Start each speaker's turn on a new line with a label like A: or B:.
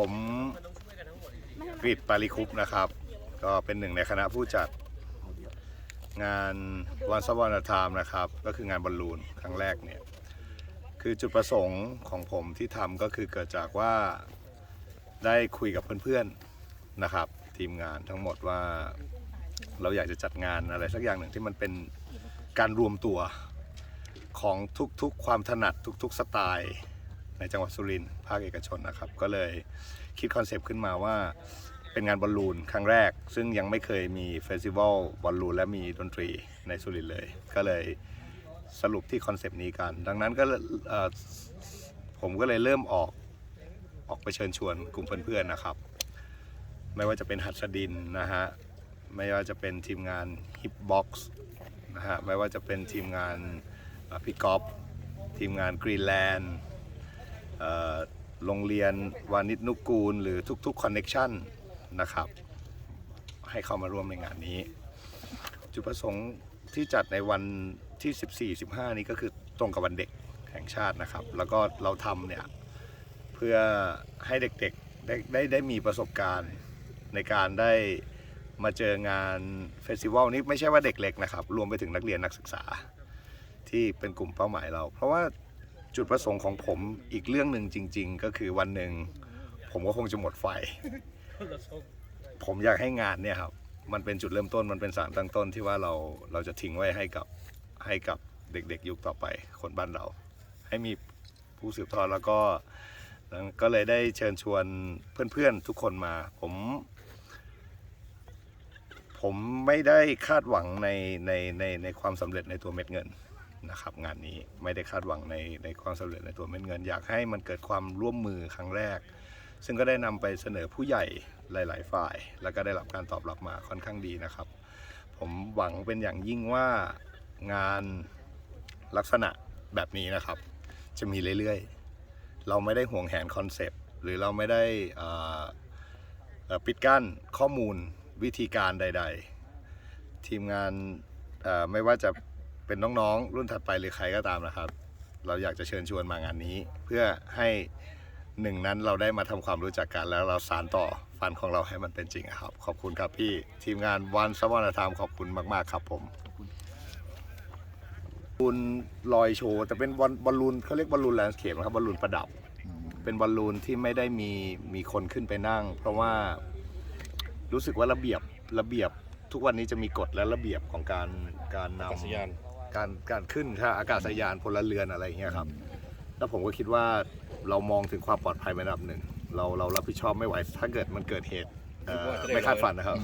A: ผมกริดปาริคุปนะครับ ก็เป็นหนึ่งในคณะผู้จัดงานวันสวรรณธรรมนะครับ ก็คืองานบอลลูนครั้งแรกเนี่ย คือจุดประสงค์ของผมที่ทำก็คือเกิดจากว่าได้คุยกับเพื่อนๆนะครับ ทีมงานทั้งหมดว่าเราอยากจะจัดงานอะไรสักอย่างหนึ่งที่มันเป็นการรวมตัวของทุกๆความถนัดทุกๆสไตล์ ในจังหวัดสุรินทร์ภาคเอกชนนะครับ ก็เลยคิดคอนเซปต์ขึ้นมาว่าเป็นงานบอลลูนครั้งแรก ซึ่งยังไม่เคยมีเฟสติวัลบอลลูนและมีดนตรีในสุรินทร์เลย ก็เลยสรุปที่คอนเซปต์นี้กัน ดังนั้นก็ผมก็เลยเริ่มออกออกไปเชิญชวนกลุ่มเพื่อนๆนะครับ ไม่ว่าจะเป็นหัดสดินนะฮะไม่ว่าจะเป็นทีมงาน Hipbox นะฮะไม่ว่าจะเป็นทีมงานพี่กอฟทีมงานกรีนแลนด์ โรงเรียนวานิชนุกูล หรือทุกๆคอนเน็ชันนะครับ ให้เข้ามาร่วมในงานนี้ จุดประสงค์ที่จัดในวันที่ 14 15 นี้ก็คือตรงกับวันเด็กแห่งชาตินะครับ แล้วก็เราทำเนี่ยเพื่อให้เด็กๆได้ได้ได้มีประสบการณ์ในการได้มาเจองานเฟสติวัลนี้ไม่ใช่ว่าเด็กเล็กนะครับ รวมไปถึงนักเรียนนักศึกษาที่เป็นกลุ่มเป้าหมายเรา เพราะว่า จุดประสงค์ของผมอีกเรื่องหนึ่งจริง ๆ ก็คือวันหนึ่งผมก็คงจะหมดไฟ ผมอยากให้งานเนี่ยครับ มันเป็นจุดเริ่มต้นมันเป็นสารตั้งต้นที่ว่าเราเราจะทิ้งไว้ให้กับให้กับเด็กๆ ยุคต่อไปคนบ้านเรา ให้มีผู้สืบทอดแล้วก็แล้วก็เลยได้เชิญชวนเพื่อนๆทุกคนมา ผม ผมไม่ได้คาดหวังในในในในความสำเร็จในตัวเม็ดเงิน นะครับงานนี้ไม่ได้คาดหวังในในความสำเร็จในตัวเม็ดเงิน อยากให้มันเกิดความร่วมมือครั้งแรก ซึ่งก็ได้นำไปเสนอผู้ใหญ่หลาย ๆ ฝ่าย แล้วก็ได้รับการตอบรับมาค่อนข้างดีนะครับ ผมหวังเป็นอย่างยิ่งว่างานลักษณะแบบนี้นะครับ จะมีเรื่อยๆ เราไม่ได้ห่วงแหนคอนเซปต์หรือเราไม่ได้ปิดกั้นข้อมูลวิธีการใด ๆ ทีมงานไม่ว่าจะ เป็นน้องๆรุ่นถัดไปหรือใครก็ตามนะครับ เราอยากจะเชิญชวนมางานนี้ เพื่อให้หนึ่งนั้นเราได้มาทำความรู้จักกัน แล้วเราสานต่อฝันของเราให้มันเป็นจริงครับ ขอบคุณครับพี่ทีมงานวันสวรรณธรรมขอบคุณมาก ๆ ครับผมบอลลูนลอยโชว์แต่เป็นบอลบอลลูนเขาเรียกบอลลูนแลนด์สเคปนะครับบอลลูนประดับ เป็นบอลลูนที่ไม่ได้มีมีคนขึ้นไปนั่ง เพราะว่ารู้สึกว่าระเบียบระเบียบทุกวันนี้จะมีกฎและระเบียบของการการนำ
B: กาศยาน
A: การการขึ้นท่าอากาศยานพลเรือนอะไรอย่างเงี้ยครับแล้วผมก็คิดว่าเรามองถึงความปลอดภัยในระดับหนึ่ง เราเรารับผิดชอบไม่ไหว ถ้าเกิดมันเกิดเหตุเอ่อไม่คาดฝันนะครับ